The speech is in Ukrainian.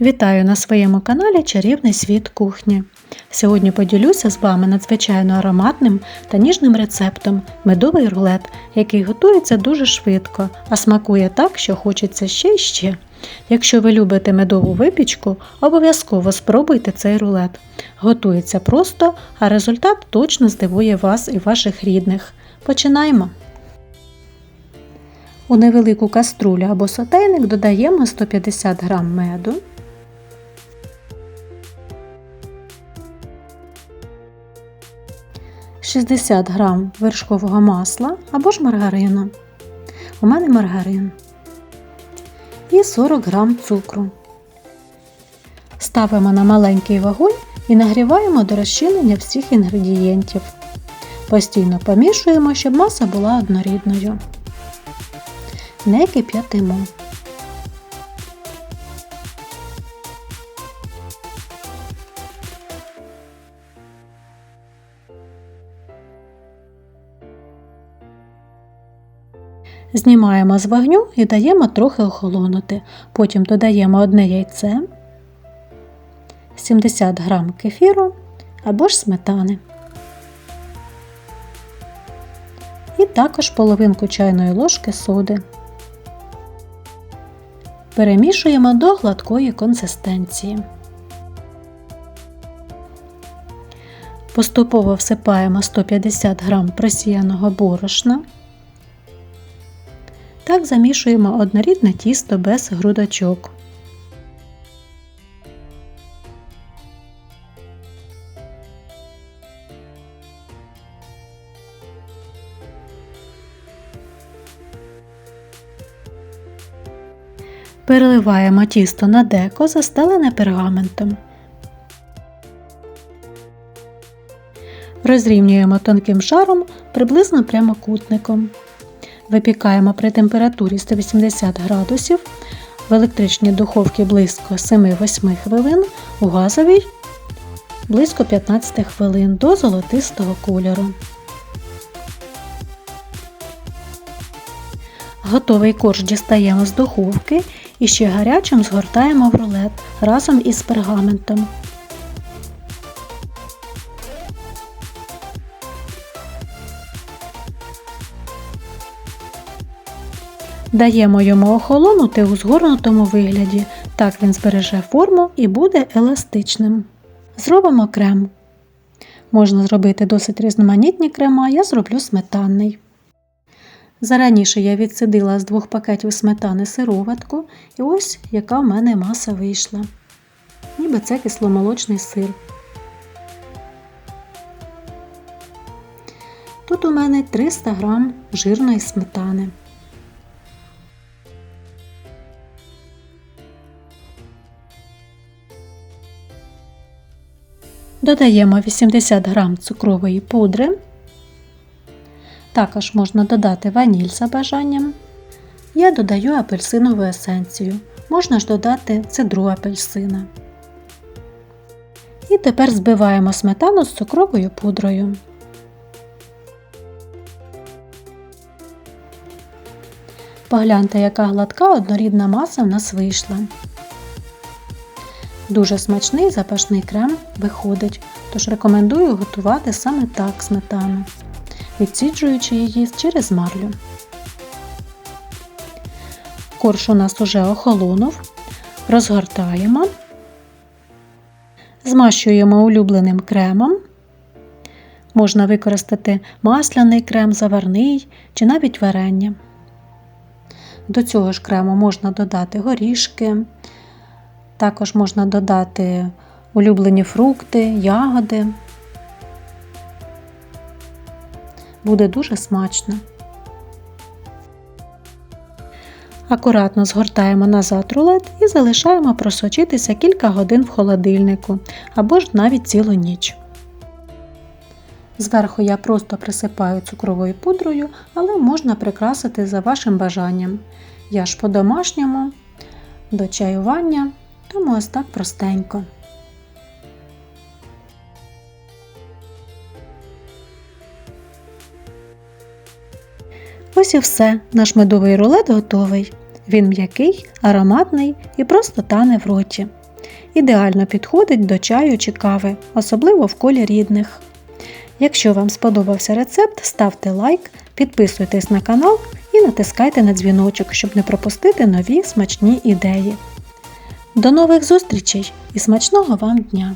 Вітаю на своєму каналі Чарівний світ кухні. Сьогодні поділюся з вами надзвичайно ароматним та ніжним рецептом медовий рулет, який готується дуже швидко, а смакує так, що хочеться ще й ще. Якщо ви любите медову випічку, обов'язково спробуйте цей рулет. Готується просто, а результат точно здивує вас і ваших рідних. Починаємо! У невелику каструлю або сотейник додаємо 150 г меду. 60 г вершкового масла або ж маргарину. У мене маргарин. І 40 г цукру. Ставимо на маленький вогонь і нагріваємо до розчинення всіх інгредієнтів. Постійно помішуємо, щоб маса була однорідною. Не кип'ятимо. Знімаємо з вогню і даємо трохи охолонути. Потім додаємо одне яйце, 70 г кефіру або ж сметани. І також половинку чайної ложки соди. Перемішуємо до гладкої консистенції. Поступово всипаємо 150 г просіяного борошна. Так замішуємо однорідне тісто без грудочок. Переливаємо тісто на деко, застелене пергаментом. Розрівнюємо тонким шаром приблизно прямокутником. Випікаємо при температурі 180 градусів в електричній духовці близько 7-8 хвилин, у газовій близько 15 хвилин до золотистого кольору. Готовий корж дістаємо з духовки і ще гарячим згортаємо в рулет разом із пергаментом. Даємо йому охолонути у згорнутому вигляді, так він збереже форму і буде еластичним. Зробимо крем. Можна зробити досить різноманітні крема, я зроблю сметанний. Зараніше я відсидила з двох пакетів сметани сироватку, і ось яка в мене маса вийшла. Ніби це кисломолочний сир. Тут у мене 300 г жирної сметани. Додаємо 80 г цукрової пудри. Також можна додати ваніль за бажанням. Я додаю апельсинову есенцію. Можна ж додати цедру апельсина. І тепер збиваємо сметану з цукровою пудрою. Погляньте, яка гладка однорідна маса в нас вийшла. Дуже смачний запашний крем виходить, тож рекомендую готувати саме так сметану, відсіджуючи її через марлю. Корж у нас уже охолонув, розгортаємо, змащуємо улюбленим кремом. Можна використати масляний крем, заварний чи навіть варення. До цього ж крему можна додати горішки, також можна додати улюблені фрукти, ягоди. Буде дуже смачно. Акуратно згортаємо назад рулет і залишаємо просочитися кілька годин в холодильнику або ж навіть цілу ніч. Зверху я просто присипаю цукровою пудрою, але можна прикрасити за вашим бажанням. Я ж по-домашньому до чаювання тому ось так простенько. Ось і все, наш медовий рулет готовий. Він м'який, ароматний і просто тане в роті. Ідеально підходить до чаю чи кави, особливо в колі рідних. Якщо вам сподобався рецепт, ставте лайк, підписуйтесь на канал і натискайте на дзвіночок, щоб не пропустити нові смачні ідеї. До нових зустрічей і смачного вам дня!